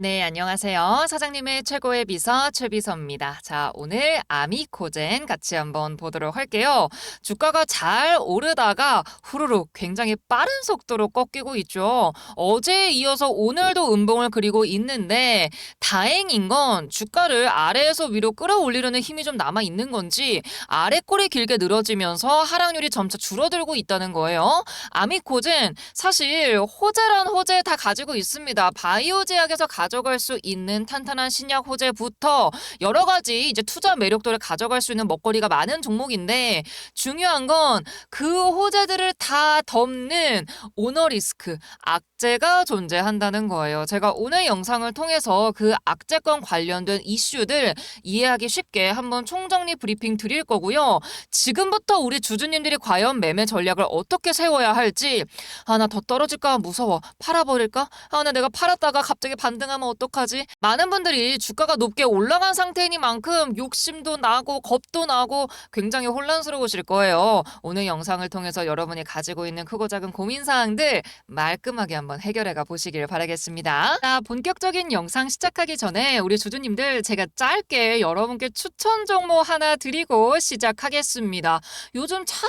네, 안녕하세요. 사장님의 최고의 비서 최비서입니다. 자, 오늘 아미코젠 같이 한번 보도록 할게요. 주가가 잘 오르다가 후루룩 굉장히 빠른 속도로 꺾이고 있죠. 어제에 이어서 오늘도 음봉을 그리고 있는데 다행인 건 주가를 아래에서 위로 끌어올리려는 힘이 좀 남아 있는 건지 아래 꼴이 길게 늘어지면서 하락률이 점차 줄어들고 있다는 거예요. 아미코젠 사실 호재란 호재 다 가지고 있습니다. 바이오 제약에서 가 져갈 수 있는 탄탄한 신약 호재부터 여러 가지 이제 투자 매력도를 가져갈 수 있는 먹거리가 많은 종목인데 중요한 건 그 호재들을 다 덮는 오너 리스크, 악재가 존재한다는 거예요. 제가 오늘 영상을 통해서 그 악재권 관련된 이슈들 이해하기 쉽게 한번 총정리 브리핑 드릴 거고요. 지금부터 우리 주주님들이 과연 매매 전략을 어떻게 세워야 할지 아나더 떨어질까 무서워 팔아버릴까 아나 내가 팔았다가 갑자기 반등하면 어떡하지? 많은 분들이 주가가 높게 올라간 상태이니만큼 욕심도 나고 겁도 나고 굉장히 혼란스러우실 거예요. 오늘 영상을 통해서 여러분이 가지고 있는 크고 작은 고민 사항들 말끔하게 한번 해결해 가 보시길 바라겠습니다. 자 본격적인 영상 시작하기 전에 우리 주주님들 제가 짧게 여러분께 추천 종목 하나 드리고 시작하겠습니다. 요즘 참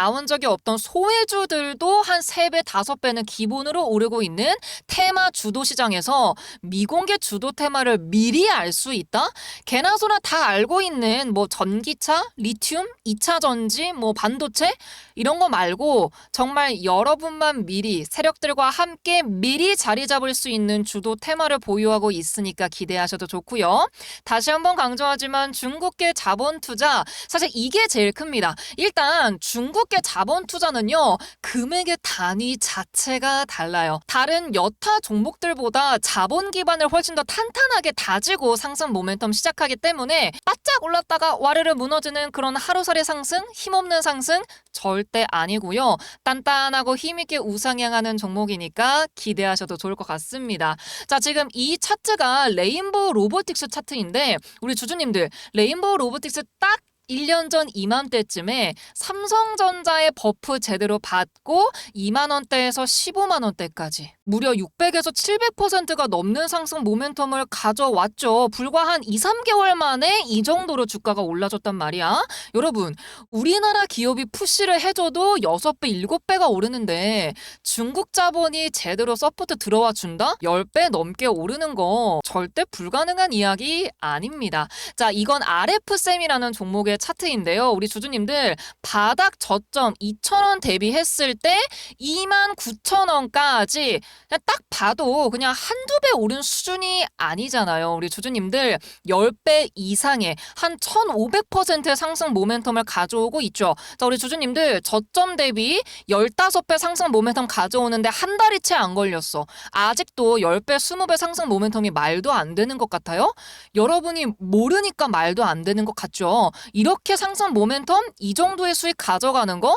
나온 적이 없던 소외주들도 한 3배, 5배는 기본으로 오르고 있는 테마 주도 시장에서 미공개 주도 테마를 미리 알 수 있다? 개나 소나 다 알고 있는 뭐 전기차, 리튬, 2차 전지, 뭐 반도체 이런 거 말고 정말 여러분만 미리 세력들과 함께 미리 자리 잡을 수 있는 주도 테마를 보유하고 있으니까 기대하셔도 좋고요. 다시 한번 강조하지만 중국계 자본 투자 사실 이게 제일 큽니다. 일단 중국계 자본 투자는요. 금액의 단위 자체가 달라요. 다른 여타 종목들보다 자본 기반을 훨씬 더 탄탄하게 다지고 상승 모멘텀 시작하기 때문에 바짝 올랐다가 와르르 무너지는 그런 하루살이 상승, 힘없는 상승 절대 아니고요. 단단하고 힘있게 우상향하는 종목이니까 기대하셔도 좋을 것 같습니다. 자, 지금 이 차트가 레인보우 로보틱스 차트인데 우리 주주님들 레인보우 로보틱스 딱 1년 전 이맘때쯤에 삼성전자의 버프 제대로 받고 2만 원대에서 15만 원대까지 무려 600에서 700%가 넘는 상승 모멘텀을 가져왔죠. 불과 한 2, 3개월 만에 이 정도로 주가가 올라졌단 말이야. 여러분, 우리나라 기업이 푸시를 해줘도 6배, 7배가 오르는데 중국 자본이 제대로 서포트 들어와 준다? 10배 넘게 오르는 거 절대 불가능한 이야기 아닙니다. 자, 이건 RF쌤이라는 종목의 차트인데요. 우리 주주님들 바닥 저점 2,000원 대비했을 때 29,000원까지 그냥 딱 봐도 그냥 한두 배 오른 수준이 아니잖아요. 우리 주주님들 10배 이상의 한 1500%의 상승 모멘텀을 가져오고 있죠. 자, 우리 주주님들 저점 대비 15배 상승 모멘텀 가져오는데 한 달이 채 안 걸렸어. 아직도 10배, 20배 상승 모멘텀이 말도 안 되는 것 같아요? 여러분이 모르니까 말도 안 되는 것 같죠? 이렇게 상승 모멘텀 이 정도의 수익 가져가는 거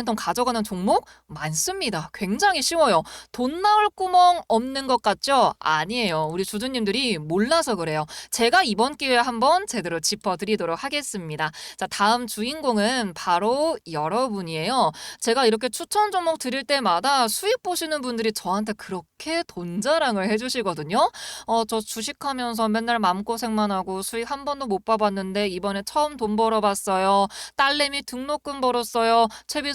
모멘텀 가져가는 종목 많습니다. 굉장히 쉬워요. 돈 나올 구멍 없는 것 같죠? 아니에요. 우리 주주님들이 몰라서 그래요. 제가 이번 기회에 한번 제대로 짚어드리도록 하겠습니다. 자, 다음 주인공은 바로 여러분이에요. 제가 이렇게 추천 종목 드릴 때마다 수익 보시는 분들이 저한테 그렇게 돈 자랑을 해주시거든요. 어, 저 주식하면서 맨날 마음고생만 하고 수익 한 번도 못 봐봤는데 이번에 처음 돈 벌어봤어요. 딸내미 등록금 벌었어요. 최비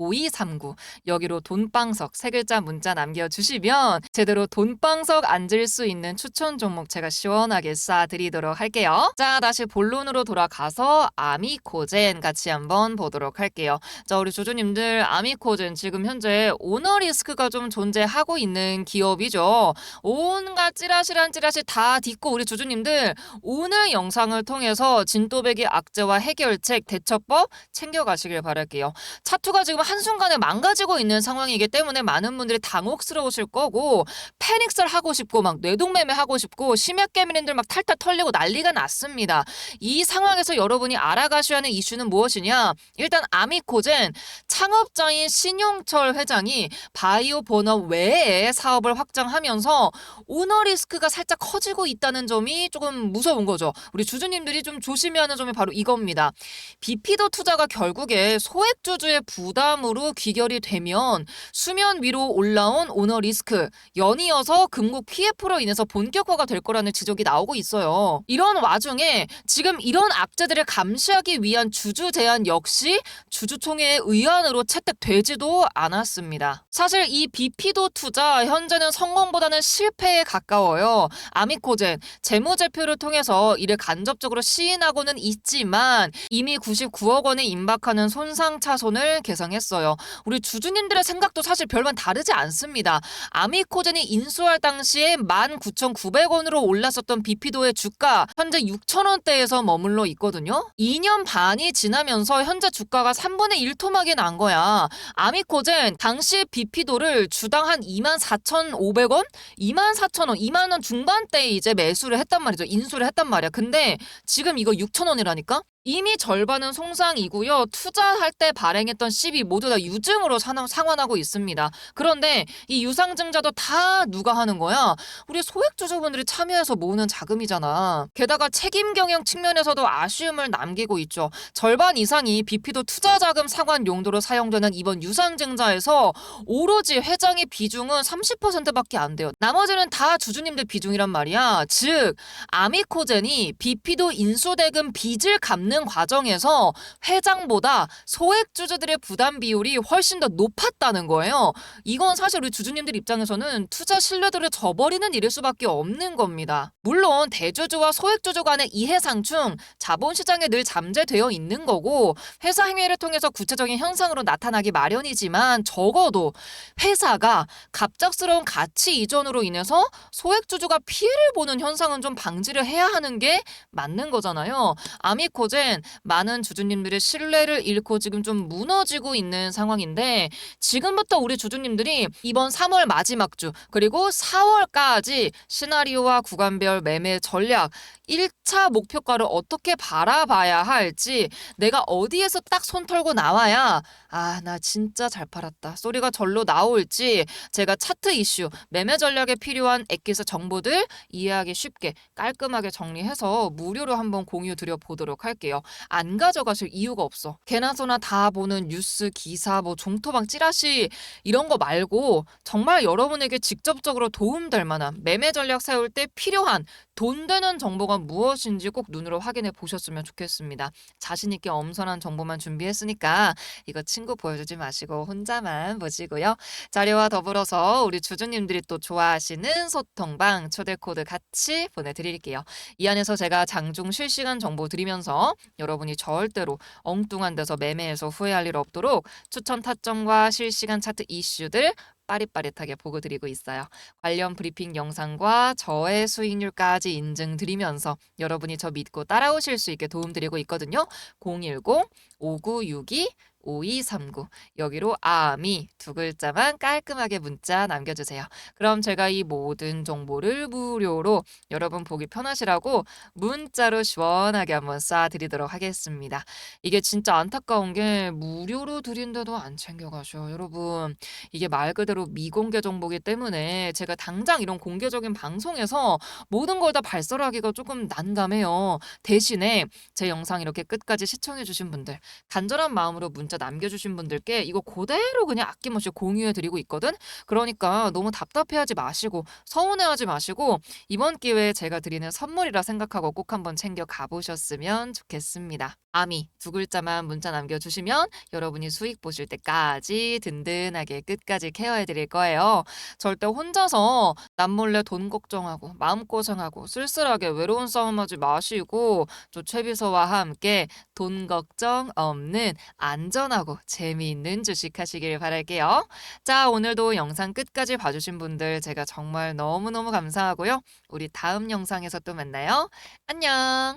5239 여기로 돈방석 세 글자 문자 남겨주시면 제대로 돈방석 앉을 수 있는 추천 종목 제가 시원하게 쏴드리도록 할게요. 자 다시 본론으로 돌아가서 아미코젠 같이 한번 보도록 할게요. 자 우리 조조님들 아미코젠 지금 현재 오너 리스크가 좀 존재하고 있는 기업이죠. 온갖 찌라시란 찌라시 다 딛고 우리 조조님들 오늘 영상을 통해서 진또배기 악재와 해결책 대처법 챙겨가시길 바랄게요. 차투가 지금 한순간에 망가지고 있는 상황이기 때문에 많은 분들이 당혹스러우실 거고 패닉설 하고 싶고 막 뇌동매매 하고 싶고 심야개미님들 막 탈탈 털리고 난리가 났습니다. 이 상황에서 여러분이 알아가셔야 하는 이슈는 무엇이냐? 일단 아미코젠 창업자인 신용철 회장이 바이오 본업 외에 사업을 확장하면서 오너 리스크가 살짝 커지고 있다는 점이 조금 무서운 거죠. 우리 주주님들이 좀 조심해야 하는 점이 바로 이겁니다. 비피도 투자가 결국에 소액 주주의 부담 으로 귀결이 되면 수면 위로 올라온 오너 리스크 연이어서 금고 PF로 인해서 본격화가 될 거라는 지적이 나오고 있어요. 이런 와중에 지금 이런 악재들을 감시하기 위한 주주 제한 역시 주주총회의 의안으로 채택되지도 않았습니다. 사실 이 비피도 투자 현재는 성공보다는 실패에 가까워요. 아미코젠 재무제표를 통해서 이를 간접적으로 시인하고는 있지만 이미 99억 원에 임박하는 손상 차손을 계상했습니다. 당했어요. 우리 주주님들의 생각도 사실 별반 다르지 않습니다. 아미코젠이 인수할 당시에 19,900원으로 올랐었던 비피도의 주가 현재 6,000원대에서 머물러 있거든요. 2년 반이 지나면서 현재 주가가 3분의 1 토막이 난 거야. 아미코젠 당시 비피도를 주당 한 24,500원? 24,000원, 2만 원 중반대에 이제 매수를 했단 말이죠. 인수를 했단 말이야. 근데 지금 이거 6,000원이라니까? 이미 절반은 송상이고요. 투자할 때 발행했던 시비 모두 다 유증으로 상- 상환하고 있습니다. 그런데 이 유상증자도 다 누가 하는 거야? 우리 소액주주분들이 참여해서 모으는 자금이잖아. 게다가 책임 경영 측면에서도 아쉬움을 남기고 있죠. 절반 이상이 비피도 투자 자금 상환 용도로 사용되는 이번 유상증자에서 오로지 회장의 비중은 30%밖에 안 돼요. 나머지는 다 주주님들 비중이란 말이야. 즉 아미코젠이 비피도 인수대금 빚을 갚는 과정에서 회장보다 소액 주주들의 부담 비율이 훨씬 더 높았다는 거예요. 이건 사실 우리 주주님들 입장에서는 투자 신뢰도를 저버리는 일일 수밖에 없는 겁니다. 물론 대주주와 소액 주주 간의 이해상충, 자본시장에 늘 잠재되어 있는 거고 회사 행위를 통해서 구체적인 현상으로 나타나기 마련이지만 적어도 회사가 갑작스러운 가치 이전으로 인해서 소액 주주가 피해를 보는 현상은 좀 방지를 해야 하는 게 맞는 거잖아요. 아미코 젠 많은 주주님들의 신뢰를 잃고 지금 좀 무너지고 있는 상황인데 지금부터 우리 주주님들이 이번 3월 마지막 주 그리고 4월까지 시나리오와 구간별 매매 전략 1차 목표가를 어떻게 바라봐야 할지 내가 어디에서 딱 손 털고 나와야 아 나 진짜 잘 팔았다 소리가 절로 나올지 제가 차트 이슈 매매 전략에 필요한 엑기스 정보들 이해하기 쉽게 깔끔하게 정리해서 무료로 한번 공유 드려 보도록 할게요. 안 가져가실 이유가 없어. 개나소나 다 보는 뉴스, 기사, 뭐 종토방 찌라시 이런 거 말고 정말 여러분에게 직접적으로 도움될 만한 매매 전략 세울 때 필요한 돈 되는 정보가 무엇인지 꼭 눈으로 확인해 보셨으면 좋겠습니다. 자신 있게 엄선한 정보만 준비했으니까 이거 친구 보여주지 마시고 혼자만 보시고요. 자료와 더불어서 우리 주주님들이 또 좋아하시는 소통방 초대 코드 같이 보내드릴게요. 이 안에서 제가 장중 실시간 정보 드리면서 여러분이 절대로 엉뚱한 데서 매매해서 후회할 일 없도록 추천 타점과 실시간 차트 이슈들 빠릿빠릿하게 보고 드리고 있어요. 관련 브리핑 영상과 저의 수익률까지 인증드리면서 여러분이 저 믿고 따라오실 수 있게 도움드리고 있거든요. 010 5962 5239 여기로 아미 두 글자만 깔끔하게 문자 남겨주세요. 그럼 제가 이 모든 정보를 무료로 여러분 보기 편하시라고 문자로 시원하게 한번 쏴드리도록 하겠습니다. 이게 진짜 안타까운 게 무료로 드린데도 안 챙겨가셔 여러분. 이게 말 그대로 미공개 정보기 때문에 제가 당장 이런 공개적인 방송에서 모든 걸 다 발설하기가 조금 난감해요. 대신에 제 영상 이렇게 끝까지 시청해주신 분들 간절한 마음으로 문자 남겨주신 분들께 이거 그대로 그냥 아낌없이 공유해드리고 있거든. 그러니까 너무 답답해하지 마시고 서운해하지 마시고 이번 기회에 제가 드리는 선물이라 생각하고 꼭 한번 챙겨 가보셨으면 좋겠습니다. 아미 두 글자만 문자 남겨주시면 여러분이 수익 보실 때까지 든든하게 끝까지 케어해 드릴 거예요. 절대 혼자서 남몰래 돈 걱정하고 마음고생하고 쓸쓸하게 외로운 싸움하지 마시고 저 최비서와 함께 돈 걱정 없는 안전하고 재미있는 주식 하시길 바랄게요. 자 오늘도 영상 끝까지 봐주신 분들 제가 정말 너무너무 감사하고요. 우리 다음 영상에서 또 만나요. 안녕